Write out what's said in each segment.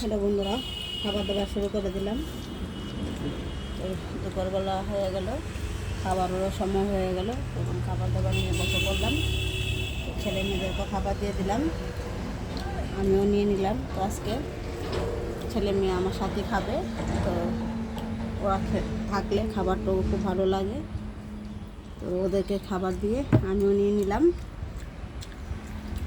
Hello বন্ধুরা, খাবার দাবার শুরু করে দিলাম। দুপুরবেলা হয়ে গেল খাবারেরও সময় হয়ে গেল তখন খাবার দাবার নিয়ে বসে তো ছেলে মেয়েদেরকে খাবার দিয়ে দিলাম, আমিও নিয়ে নিলাম। তো আজকে ছেলে মেয়ে আমার সাথে খাবে, তো ওরা থাকলে খাবারটাও খুব ভালো লাগে। তো ওদেরকে খাবার দিয়ে আমিও নিয়ে নিলাম।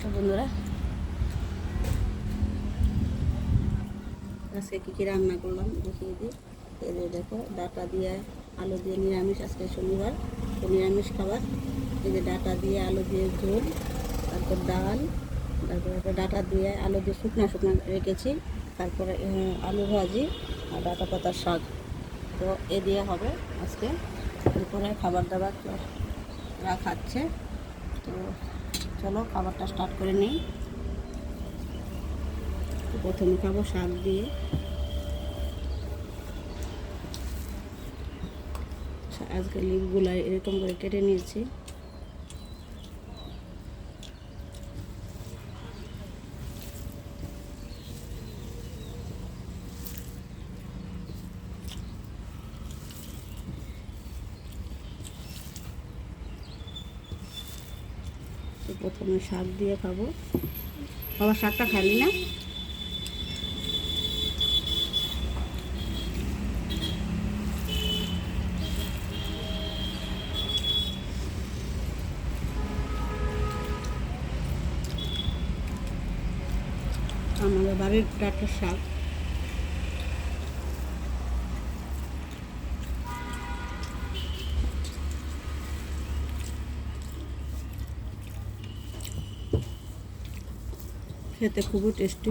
তো বন্ধুরা আজকে কী কী রান্না করলাম দেখিয়ে দিই। যে দেখো, ডাটা দিয়ে আলু দিয়ে নিরামিষ আজকে শনিবার, তো নিরামিষ খাবার। এই যে ডাটা দিয়ে আলু দিয়ে ঝোল, তারপর ডাল, তারপরে ডাটা দিয়ে আলু দিয়ে শুকনো শুকনো রেখেছি, তারপরে আলু ভাজি আর ডাটা পাতার শাক। তো এ দিয়ে হবে আজকে। দুপুরে খাবার দাবার তো ওরা খাচ্ছে। তো চলো খাবারটা স্টার্ট করে নিই। প্রথমে খাব শাক দিয়ে। আজকে লিপগুলো এরকম করে কেটে নিয়েছি। প্রথমে শাক দিয়ে খাব। বাবা শাকটা খালি না? আমাদের বাড়ির ডাটার শাক। খেতে খুবই টেস্টি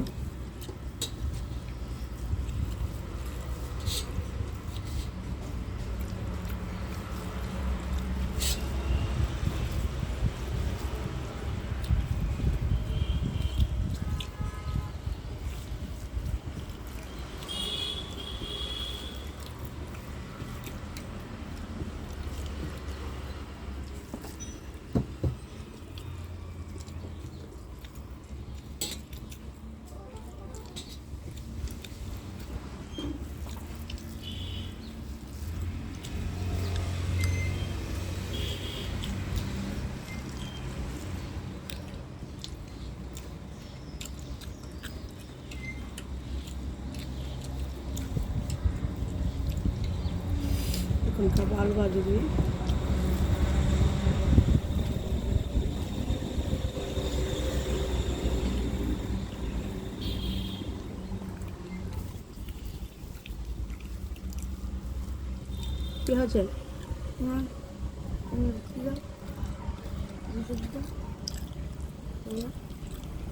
এখন খাব আলু ভাজি দিয়ে কি হয়েছে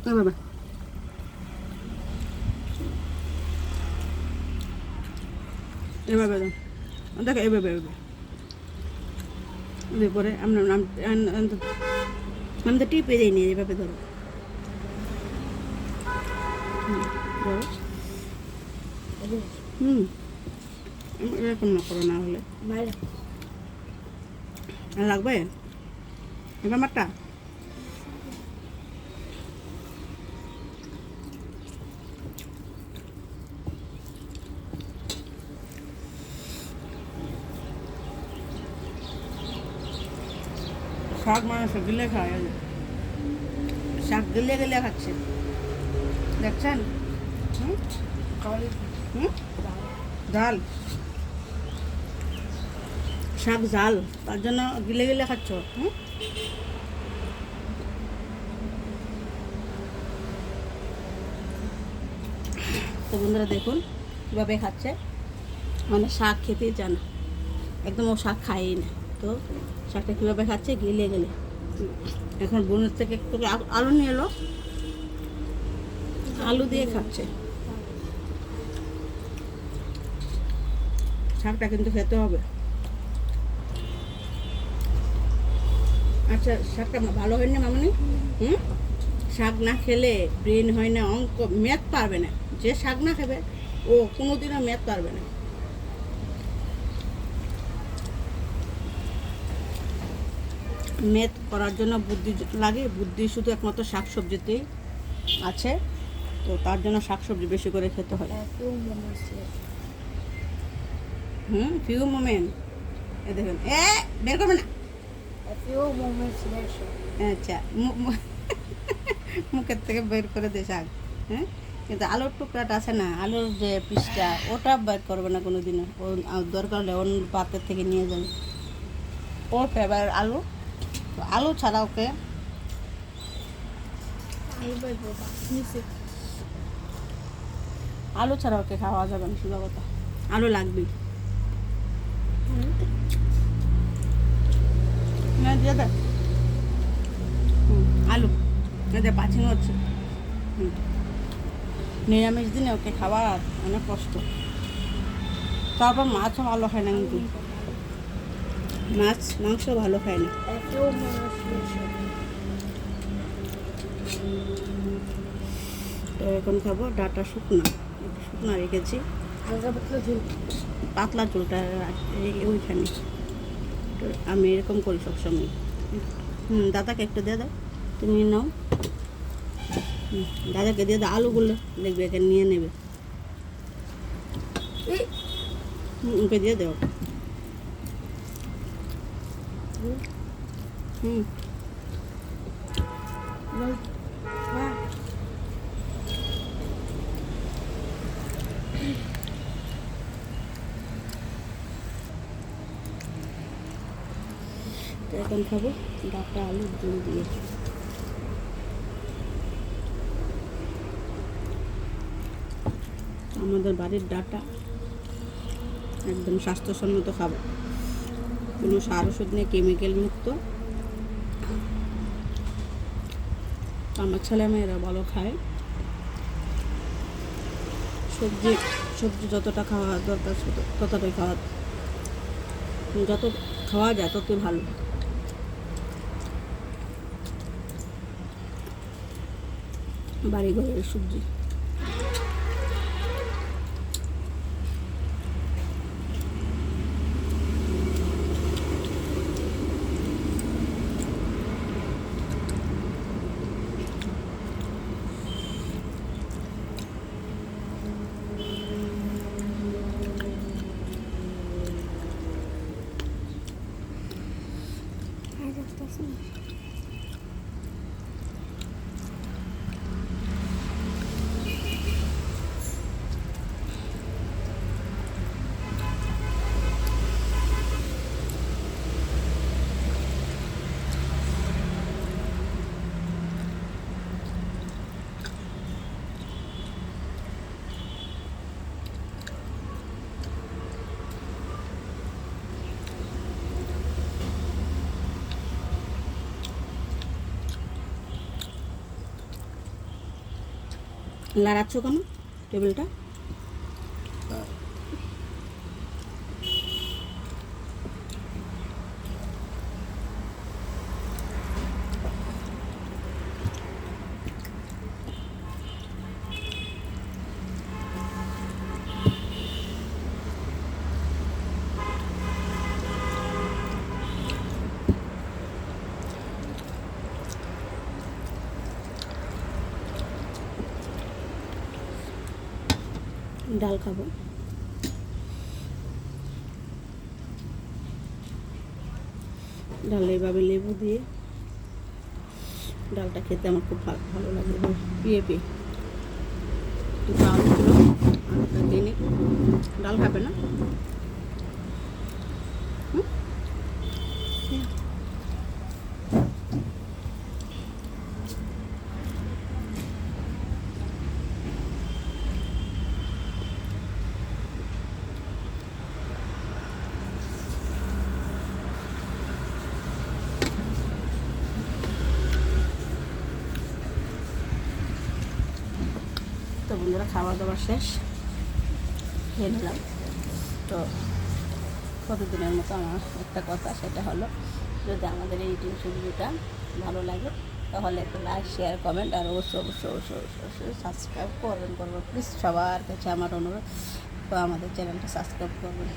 না বাবা। এভাবে দাও। দেখো এভাবে এভাবে। এভাবে পরে আমরা আমি তো টিপে দিই নি এভাবে ধরো। হুম, এরকম না করো না হলে। লাগবে? এবার মারটা শাক মানুষ গিলে খায় শাক গিলে গিলে খাচ্ছে। দেখছেন? ডাল শাক জাল তার জন্য গিলে গিলে খাচ্ছ, হুম? তো বন্ধুরা দেখুন, কীভাবে খাচ্ছে। মানে শাক খেতেই চায় না। একদম ও শাক খায়ই না। তো শাকটা কীভাবে খাচ্ছে গেলে গেলে। এখন বোনের থেকে একটু আলু নিয়ে এলো। আলু দিয়ে খাচ্ছে। শাকটা কিন্তু খেতে হবে। আচ্ছা শাকটা ভালো হয়নি মামনি? হুম? শাক না খেলে ব্রেন হয় না, অঙ্ক ম্যাথ পারবে না। যে শাক না খাবে, ও কোনোদিনও ম্যাথ পারবে না। মেদ করার জন্য বুদ্ধি লাগে। বুদ্ধি শুধু একমাত্র শাক সবজিতেই আছে। তো তার জন্য শাকসবজি বেশি করে খেতে হয়। later. হুম ফিউ মোমেন্ট এ দেখুন এ বের করবে না। আচ্ছা মুখের থেকে বের করে দে শাক। হ্যাঁ কিন্তু আলুর টুকরাটা আছে না আলুর যে পিসটা ওটা বের করবে না কোনো দিনও দরকার হলে অন্য পাত্রের থেকে নিয়ে যাবে। ওর ফেভার আলু। তো আলু ছাড়া ওকে. আলু ছাড়া ওকে খাওয়া যাবে না শুধু কথা। আলু লাগবেই না দিয়ে দে। হুম, আলু। এদের পাচিং হচ্ছে। নিরামিষ দিনে ওকে খাওয়া অনেক কষ্ট। তারপর মাছও ভালো খায় না কিন্তু। মাছ মাংস ভালো খায় না. তো এখন খাব ডাটা শুকনো। শুকনো রেখেছি। পাতলা চুলটা ওইখানে। আমি এরকম করি সবসময়। হুম দাদাকে একটু দিয়ে দাও। তুমি নাও। হুম, দাদাকে দিয়ে দাও। আলুগুলো দেখবে এখানে নিয়ে নেবে। ওকে দিয়ে দাও। হুম এখন খাব ডাটা আলুর ঝোল দিয়ে আমাদের বাড়ির ডাটা একদম স্বাস্থ্যসম্মত খাবার। কোনো সার ওষুধ নেই কেমিক্যাল মুক্ত। আমার ছেলেমেয়েরা ভালো খায়। সবজি সবজি যতটা খাওয়া দরকার ততটাই খাওয়া, যত খাওয়া যায় ততই ভালো। বাড়ি ঘরের সবজি। লাড়াচ্ছ কেন টেবিলটা? ডাল খাব। ডালে এভাবে লেবু দিয়ে ডালটা খেতে আমার খুব ভালো লাগে। পিয়ে পিয়ে। একটু ডাল ডাল খাবে না হুম? তো বন্ধুরা খাওয়া দাওয়া শেষ। খেয়ে নিলাম। তো কতদিনের মতো আমার একটা কথা, সেটা হলো, যদি আমাদের এই টিউশন ভিডিওটা ভালো লাগে, তাহলে একটু লাইক শেয়ার কমেন্ট আর অবশ্যই অবশ্যই অবশ্যই অবশ্যই অবশ্যই সাবস্ক্রাইব করবেন করবেন। প্লিজ সবার কাছে আমার অনুরোধ, তো আমাদের চ্যানেলটা সাবস্ক্রাইব করবেন।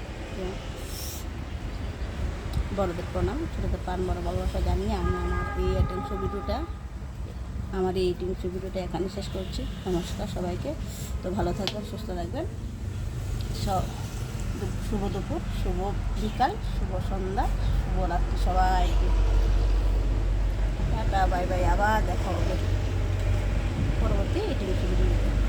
বড়দের প্রণাম, ছোটোদের পান বড় ভালোবাসা জানিয়ে আমি আমার এই টিউশন ভিডিওটা আমার এই টিংসু ভিডিওটা এখানে শেষ করছি। নমস্কার সবাইকে। তো ভালো থাকবেন, সুস্থ থাকবেন। সব শুভ দুপুর, শুভ বিকাল, শুভ সন্ধ্যা, শুভ রাত্রি সবাইকে। Tata, bye bye. আবার দেখা হবে পরবর্তী এই টিংসু ভিডিও